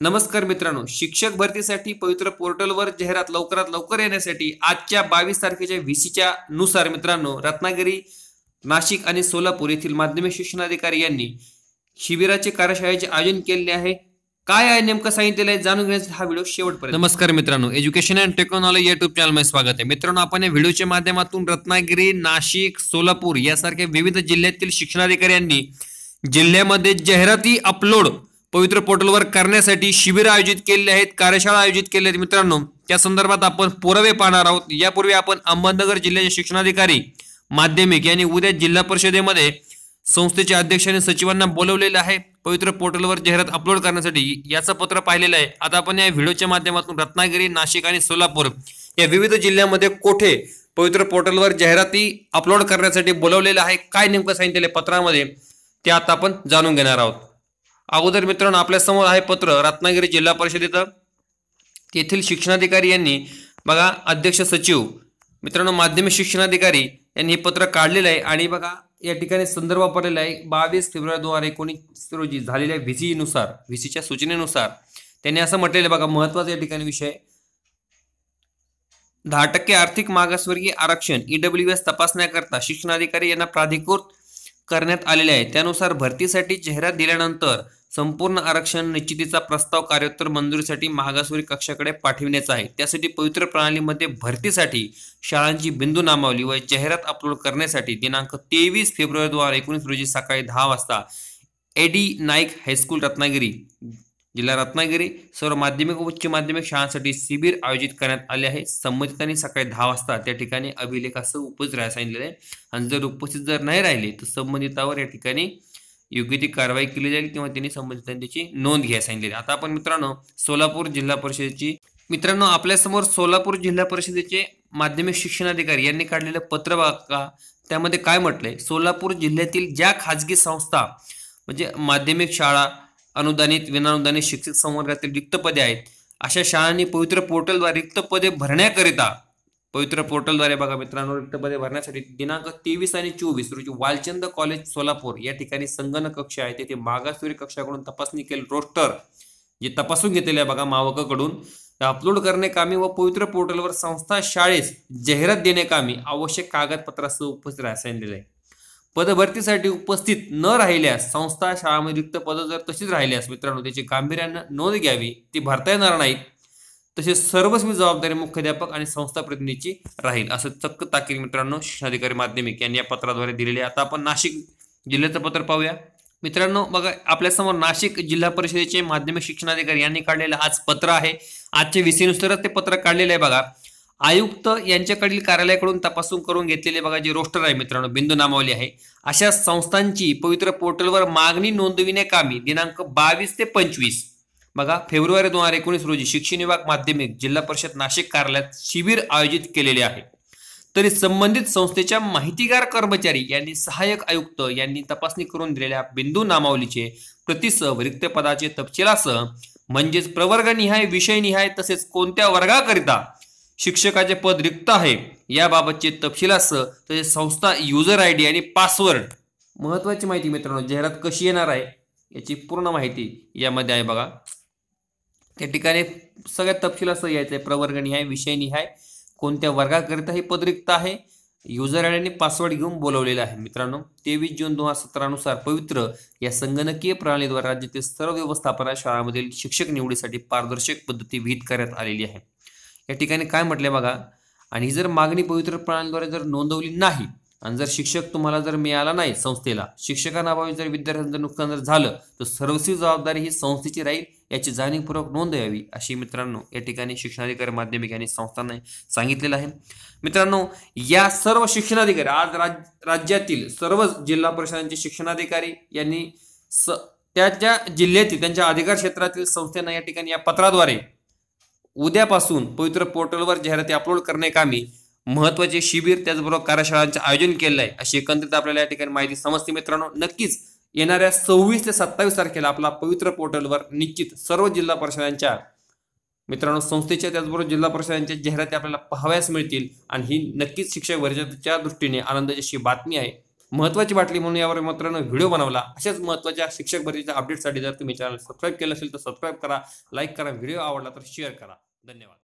नमस्कार मित्रांनो शिक्षक भरतीसाठी पवित्र पोर्टलवर जाहिरात लवकरात लवकर येण्यासाठी आजच्या बावीस तारखेच्या व्हीसीच्या नुसार मित्रांनो रत्नागिरी नाशिक आणि सोलापूर येथील माध्यमिक शिक्षणाधिकारी यांनी शिबिराचे कार्यशाळेचे आयोजन केलेले आहे. काय आहे नेमकं सांगितलेलं आहे जाणून घेण्याचा हा व्हिडिओ शेवटपर्यंत नमस्कार मित्रांनो एज्युकेशन अँड टेक्नॉलॉजी युट्यूब चॅनलमध्ये स्वागत आहे. मित्रांनो आपण या व्हिडिओच्या माध्यमातून रत्नागिरी नाशिक सोलापूर यासारख्या विविध जिल्ह्यातील शिक्षणाधिकाऱ्यांनी जिल्ह्यामध्ये जाहिराती अपलोड पवित्र पोर्टलवर करण्यासाठी शिबिर आयोजित केलेले आहेत कार्यशाळा आयोजित केल्या आहेत मित्रांनो. त्या संदर्भात आपण पुरावे पाहणार आहोत. यापूर्वी आपण अहमदनगर जिल्ह्याचे शिक्षणाधिकारी माध्यमिक यांनी उद्या जिल्हा परिषदेमध्ये संस्थेच्या अध्यक्ष आणि सचिवांना बोलवलेलं आहे. पवित्र पोर्टलवर जाहिरात अपलोड करण्यासाठी याचं पत्र पाहिलेलं आहे. आता आपण या व्हिडिओच्या माध्यमातून रत्नागिरी नाशिक आणि सोलापूर या विविध जिल्ह्यामध्ये कोठे पवित्र पोर्टलवर जाहिराती अपलोड करण्यासाठी बोलवलेलं आहे काय नेमकं सांगितलेलं पत्रामध्ये ते आता आपण जाणून घेणार आहोत. अगोदर मित्रांनो आपल्यासमोर आहे पत्र रत्नागिरी जिल्हा परिषदेचं तेथील शिक्षणाधिकारी यांनी बघा अध्यक्ष सचिव मित्रांनो माध्यमिक शिक्षणाधिकारी यांनी हे पत्र काढलेलं आहे. आणि बघा या ठिकाणी संदर्भ वापरलेला आहे. बावीस फेब्रुवारी दोन हजार एकोणीस रोजी झालेल्या व्ही नुसार व्ही सूचनेनुसार त्यांनी असं म्हटलेलं आहे. बघा महत्त्वाचा या ठिकाणी विषय. दहा टक्के आर्थिक मागासवर्गीय आरक्षण ईडब्ल्यू एस तपासण्याकरता शिक्षणाधिकारी यांना प्राधिकृत करण्यात आलेले आहे. त्यानुसार भरतीसाठी जाहिरात दिल्यानंतर संपूर्ण आरक्षण निश्चितीचा प्रस्ताव कार्योत्तर मंजुरीसाठी मागासवर्गीय कक्षाकडे पाठविण्याचा आहे. त्यासाठी पवित्र प्रणालीमध्ये भरतीसाठी शाळांची बिंदू नामावली व जाहिरात अपलोड करण्यासाठी दिनांक तेवीस फेब्रुवारी दोन हजार एकोणीस रोजी सकाळी दहा वाजता एडी नाईक हायस्कूल रत्नागिरी जिल्हा रत्नागिरी सर्व माध्यमिक व उच्च माध्यमिक शाळांसाठी शिबिर आयोजित करण्यात आले आहे. संबंधितांनी सकाळी दहा वाजता त्या ठिकाणी अभिलेखासह उपस्थित राहायला सांगितलेलं आहे. आणि जर उपस्थित जर नाही राहिले तर संबंधितावर या ठिकाणी योग्य ती कारवाई केली जाईल किंवा त्यांनी संबंधितांची नोंद घ्या सांगितलेली. आता आपण मित्रांनो सोलापूर जिल्हा परिषदेची मित्रांनो आपल्यासमोर सोलापूर जिल्हा परिषदेचे माध्यमिक शिक्षणाधिकारी यांनी काढलेलं पत्र बघा त्यामध्ये काय म्हटलंय? सोलापूर जिल्ह्यातील ज्या खाजगी संस्था म्हणजे माध्यमिक शाळा अनुदानित विनानुदानित शिक्षक संवर्गातील रिक्त पदे आहेत अशा शाळांनी पवित्र पोर्टलद्वारे रिक्त पदे भरण्याकरिता पवित्र पोर्टलद्वारे बघा मित्रांनो रिक्त पदे भरण्यासाठी दिनांक तेवीस आणि चोवीस रोजी वालचंद कॉलेज सोलापूर या ठिकाणी संगणक कक्ष आहे. तेथे मागासवर्गीय कक्षाकडून तपासणी केली. रोस्टर जे तपासून घेतलेले आहे बघा मावकाकडून. अपलोड करणे कामी व पवित्र पोर्टलवर संस्था शाळेस जाहिरात देणे कामी आवश्यक कागदपत्रासह उपस्थित राहायला सांगितलेलं आहे पदभरतीसाठी उपस्थित न राहिल्यास संस्था शाळामध्ये रिक्त पद जर तशीच राहिल्यास मित्रांनो त्याची गांभीर्यानं नोंद घ्यावी. ती भरता येणार नाहीत. तसेच सर्वस्वी जबाबदारी मुख्याध्यापक आणि संस्था प्रतिनिधीची राहील असं चक्क ताकीद मित्रांनो शिक्षणाधिकारी माध्यमिक यांनी या पत्राद्वारे दिलेले आता आपण नाशिक जिल्ह्याचं पत्र पाहूया. मित्रांनो बघा आपल्यासमोर नाशिक जिल्हा परिषदेचे माध्यमिक शिक्षणाधिकारी यांनी काढलेलं आज पत्र आहे. आजच्या विसीनुसारच ते पत्र काढलेलं आहे बघा. आयुक्त यांच्याकडील कार्यालयाकडून तपासून करून घेतलेले बघा जे रोस्टर आहे मित्रांनो बिंदू नामावली आहे. अशा संस्थांची पवित्र पोर्टलवर मागणी नोंदविण्याकामी कामी दिनांक बावीस ते पंचवीस बघा फेब्रुवारी दोन हजार एकोणीस रोजी शिक्षण विभाग माध्यमिक जिल्हा परिषद नाशिक कार्यालयात शिबिर आयोजित केलेले आहे. तरी संबंधित संस्थेच्या माहितीगार कर्मचारी यांनी सहाय्यक आयुक्त यांनी तपासणी करून दिलेल्या बिंदू नामावलीचे प्रतिसह रिक्त पदाचे तपशिलासह म्हणजेच प्रवर्गनिहाय विषयनिहाय तसेच कोणत्या वर्गाकरिता शिक्षकाचे पद रिक्त आहे याबाबतचे तपशिलासह तसेच संस्था युजर आय डी आणि पासवर्ड महत्वाची माहिती मित्रांनो जाहिरात कशी येणार आहे याची पूर्ण माहिती यामध्ये आहे बघा. त्या ठिकाणी सगळ्यात तपशील असं यायचं आहे प्रवर्गनिहाय विषयनिहाय कोणत्या वर्गाकरिता हे पदरिक्त आहे? युजर आय आणि पासवर्ड घेऊन बोलवलेला आहे. मित्रांनो तेवीस जून दोन हजार सतरानुसार पवित्र या संगणकीय प्रणालीद्वारे राज्यातील सर्व व्यवस्थापना शाळांमधील शिक्षक निवडीसाठी पारदर्शक पद्धती विहित करण्यात आलेली आहे. या ठिकाणी काय म्हटलंय बघा? आणि ही जर मागणी पवित्र प्रणालीद्वारे जर नोंदवली नाही आणि जर शिक्षक तुम्हाला जर मिळाला नाही संस्थेला शिक्षकांअभावी जर विद्यार्थ्यांचं नुकसान जर झालं तर सर्वस्वी जबाबदारी ही संस्थेची राहील याची जाणीवपूर्वक नोंद यावी अशी मित्रांनो या ठिकाणी शिक्षणाधिकारी माध्यमिक आणि संस्थांना सांगितलेलं आहे. मित्रांनो या सर्व शिक्षणाधिकारी आज राज राज्यातील सर्व जिल्हा परिषदांचे शिक्षणाधिकारी यांनी स त्या ज्या जिल्ह्यातील त्यांच्या अधिकार क्षेत्रातील संस्थांना या ठिकाणी या पत्राद्वारे उद्यापासून पवित्र पोर्टलवर जाहिराती अपलोड करणे कामी महत्त्वाचे शिबिर त्याचबरोबर कार्यशाळांचे आयोजन केलं आहे अशी एकंदरीत आपल्याला या ठिकाणी माहिती समजते मित्रांनो. नक्कीच येणाऱ्या सव्वीस ते सत्तावीस तारखेला आपला पवित्र पोर्टलवर निश्चित सर्व जिल्हा परिषदांच्या मित्रांनो संस्थेच्या त्याचबरोबर जिल्हा परिषदांच्या जाहिराती आपल्याला पाहाव्यास मिळतील. आणि ही नक्कीच शिक्षक भरतीच्या दृष्टीने आनंदाची अशी बातमी आहे. महत्त्वाची बाटली म्हणून यावर मित्रांनो व्हिडिओ बनवला. अशाच महत्त्वाच्या शिक्षक भरतीच्या अपडेटसाठी जर तुम्ही चॅनल सबस्क्राईब केलं असेल तर सबस्क्राईब करा लाईक करा व्हिडिओ आवडला तर शेअर करा. धन्यवाद.